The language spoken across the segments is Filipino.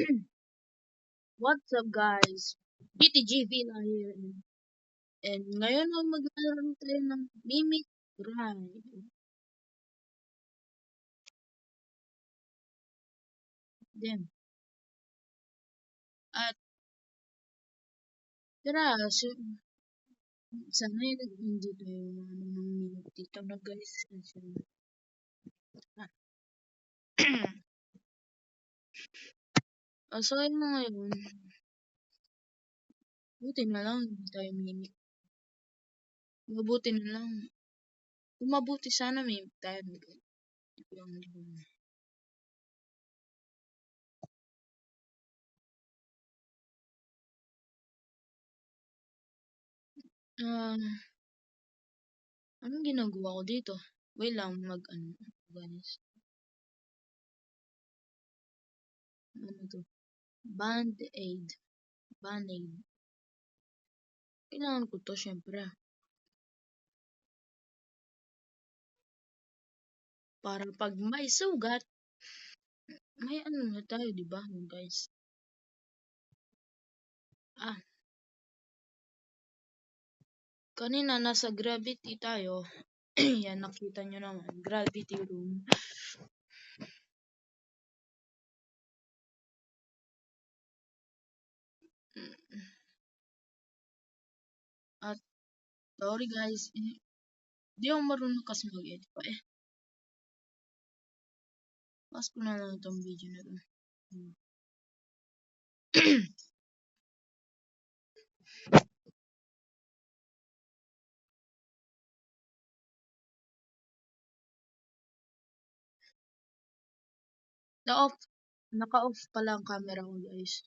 What's up guys? BTGV na here. And ngayon ay maglalaro tayo ng Mimic Ride. Then, at tara, so, sana yung hindi tayo ano ng minute dito na guys. Ah. Asahin mo ngayon. Buti na lang hindi tayo mimik. Mabuti na lang. Kung mabuti sana mimik tayo. Yung, yung, Ah, anong ginagawa ko dito? Wait lang, mag, ano, guys. Ano to? Band-aid. Band-aid. Kailangan ko to, syempre. Para pag may sugat, may ano na tayo, di guys? Ah. Kanina, nasa gravity tayo. Yan, nakita nyo naman. Gravity room. At, sorry guys, hindi ako marunong kasi mag-edit pa eh. Pas ko na lang itong video na to. Hmm. Na-off, naka-off pala ang camera ko guys.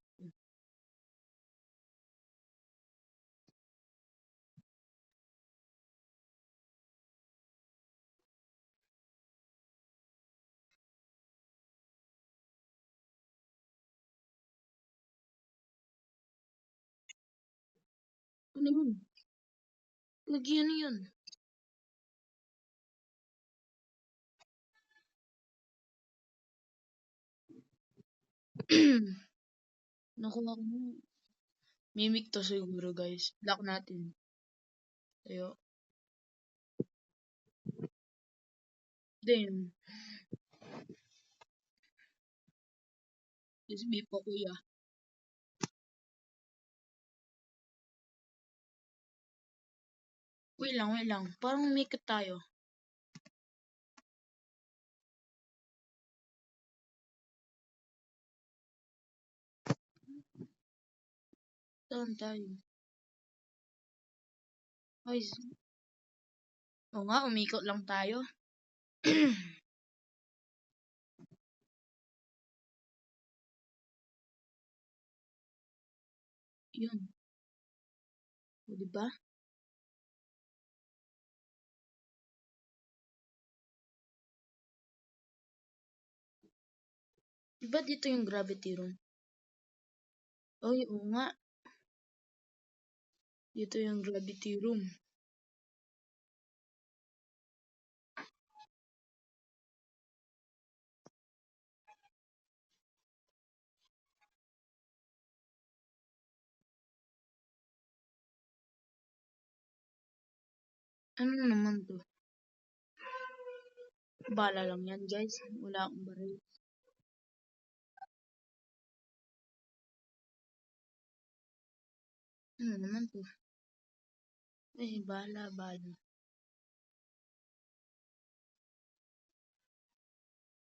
Ano yun? Lagi ano yun? Nakuha ko. Mimic to siguro guys. Lock natin. Tayo. Then. SB po kuya. Wait lang, wait lang. Parang umikot tayo. Saan tayo? Ay. Oo nga, umikot lang tayo. Yun. O, diba? Diba dito yung gravity room? Oy, oo nga. Dito yung gravity room. Ano naman to? Bala lang yan guys. Wala akong baril. Ano naman to? Ay, bala, bala.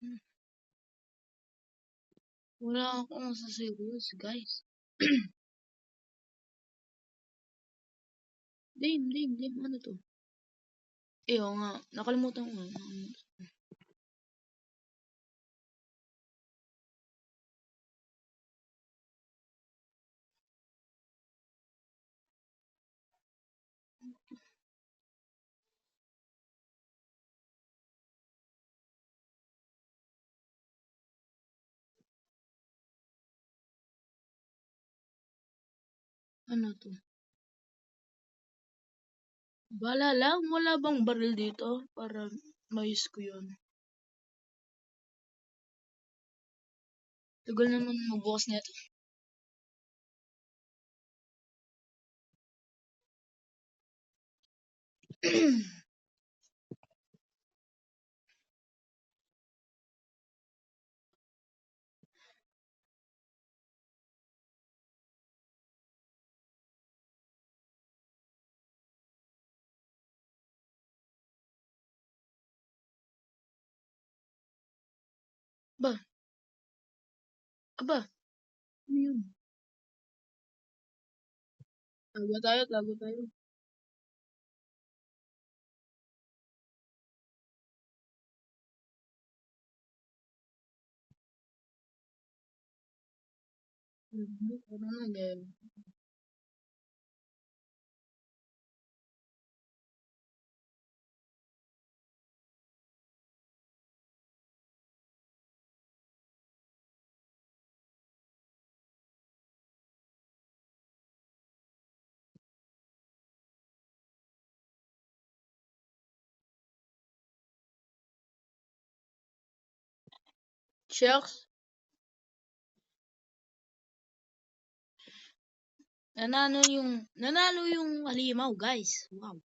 Hmm. Wala akong sa serious guys. Dim, dim, dim. Ano to? Eh, nga. Nakalimutan ko nga. Nakalimutan. Ano to? Bala lang. Wala bang baril dito? Para mais ko yun. Tagal naman magbukas nito. ba? Aba, ano yun? Tago tayo, tago tayo. Ano na, game. Shucks. Nanalo yung, nanalo yung halimaw, guys. Wow.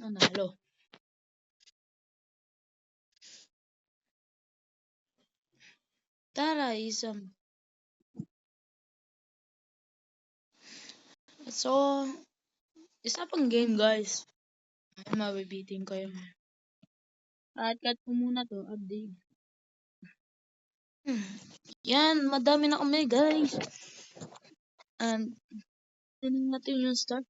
Nanalo. Tara, isang. So, isa pang game, guys. Ay, mabibiting kayo. At cut ko muna to, update. Yan, madami na kami, guys. And, tinan natin yung start.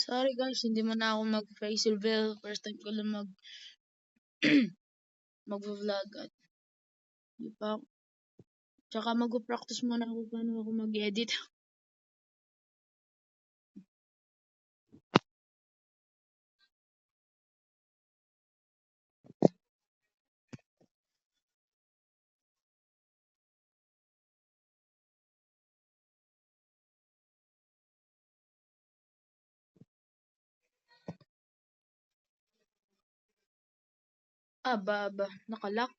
Sorry guys, hindi man ako mag-face reveal. First time ko lang mag mag-vlog at di pa Tsaka mag-practice muna ako paano ako mag-edit. Aba, aba, nakalock.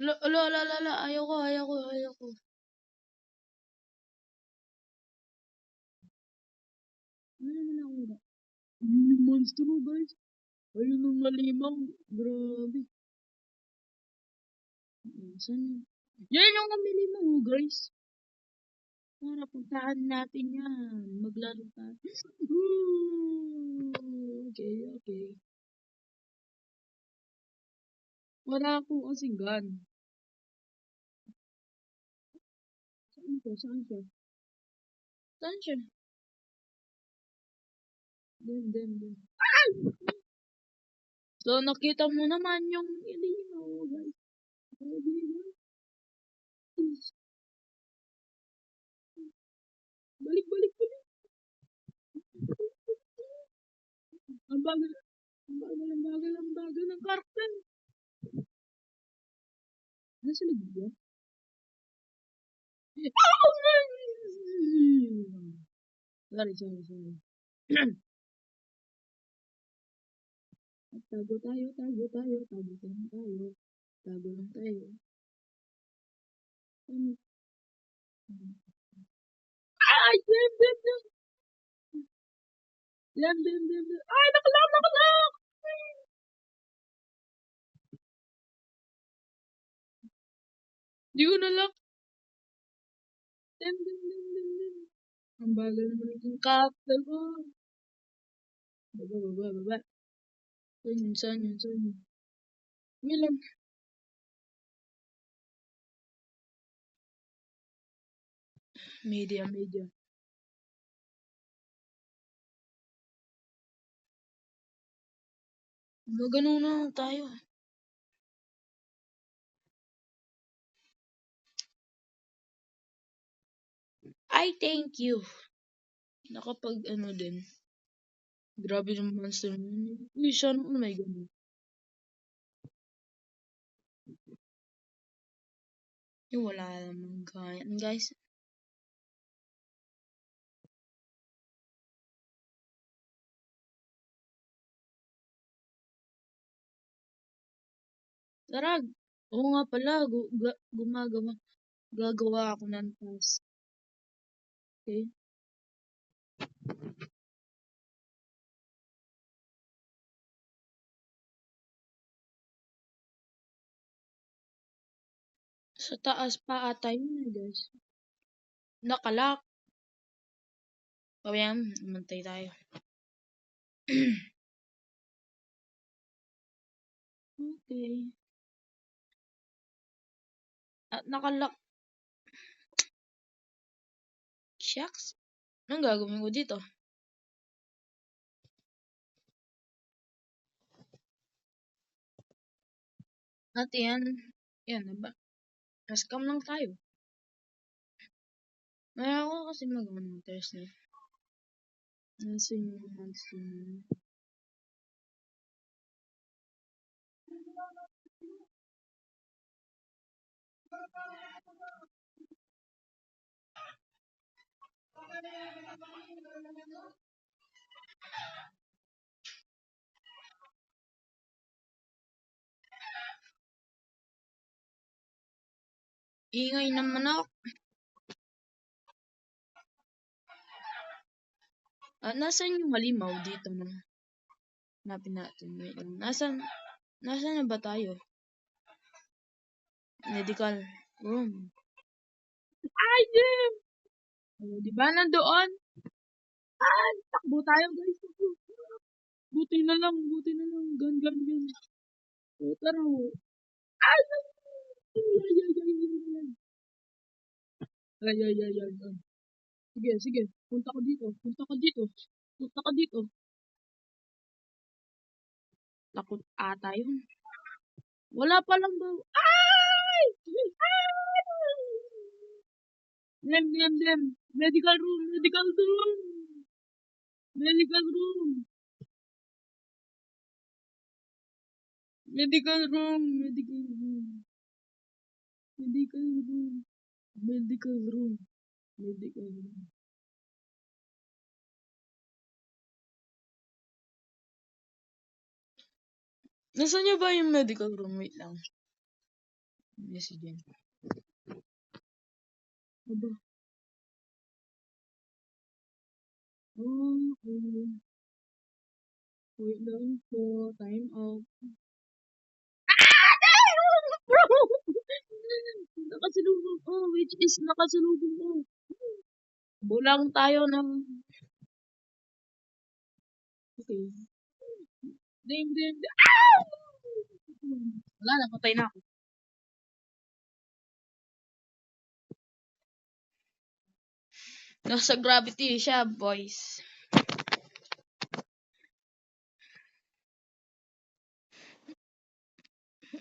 Ala, ala, ala, ala, ala, ayaw ko, ayaw ko, ayaw ko. Ano monster mo, guys. Ayun yung malimang. Grabe. Saan yun? Yan yung namili mo, guys. Para puntahan natin yan. Maglaro tayo. Ooh, okay, okay. Wala akong kasing gun. Saan siya? Saan siya? Saan siya? Dem, dem, dem. Ay! So, nakita mo naman yung ilino, guys. Grabe na. Balik, balik. Ang bagal. Ang bagal, ang bagal, ang bagal ng karton. Nasa likod ba? Oh! Sorry, sorry, sorry. Tago tayo, tago tayo, tago lang tayo. Tago lang tayo. Ano? Ay! Dem, dem, dem! Dem, dem, dem, dem. Ay! Nakalock, nakalock! Di ko nalock. Dem, dem, dem, dem, dem. Ang bagal naman ng capital ko. Baba, baba, baba. Saan yun, saan yun, saan yun? May Media, media. Magano na tayo. I thank you. Nakapag ano din. Grabe yung monster. Uy, siya naman may ganun. Yung wala namang guys. Guys, Tara, oo nga pala, gu ga gumagawa gagawa ako ng task. Okay. Sa taas pa ata yun guys. Nakalock. O yan, umantay tayo. okay. At nakalock. Shucks. Anong gagawin ko dito? At yan. Yan na ba? Nascam lang tayo. Kaya ako kasi magawa ng test na. Nasa yung monster Ingay naman ako. Ah, nasan yung halimaw dito no? Hanapin natin. Wait lang. Nasan, nasan na ba tayo? Medical room. Ay, Jim! Oh, di ba nandoon? Ay, takbo tayo guys. Buti na lang, buti na lang. Gan, gan, gan. Oh, tara. Ay, ay, ay, ay, ay, ay, ay. Ay, ay, ay, ay. Sige, sige. Punta ka dito. Punta ka dito. Punta ka dito. Takot ata yun. Wala pa lang daw. Ay! Ay! Lem, lem, lem. Medical room, medical room. Medical room. Medical room, medical room. Medical room. Medical room. Medical room. Nasaan niya ba yung medical room? Wait lang. Yes, Jen. Aba. Oh, oh. Wait lang po. Time out. Ah! Nakasalubong ko. Which is nakasalubong ko. Bulang tayo ng... Ding, ding, ding. Ah! Wala, napatay na ako. Nasa gravity siya, boys.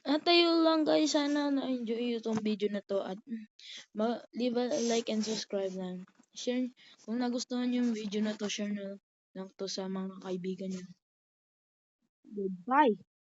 At ayun lang guys, sana na-enjoy yung itong video na to at leave a like and subscribe lang. Share, kung nagustuhan yung video na to, share na lang to sa mga kaibigan nyo. Goodbye!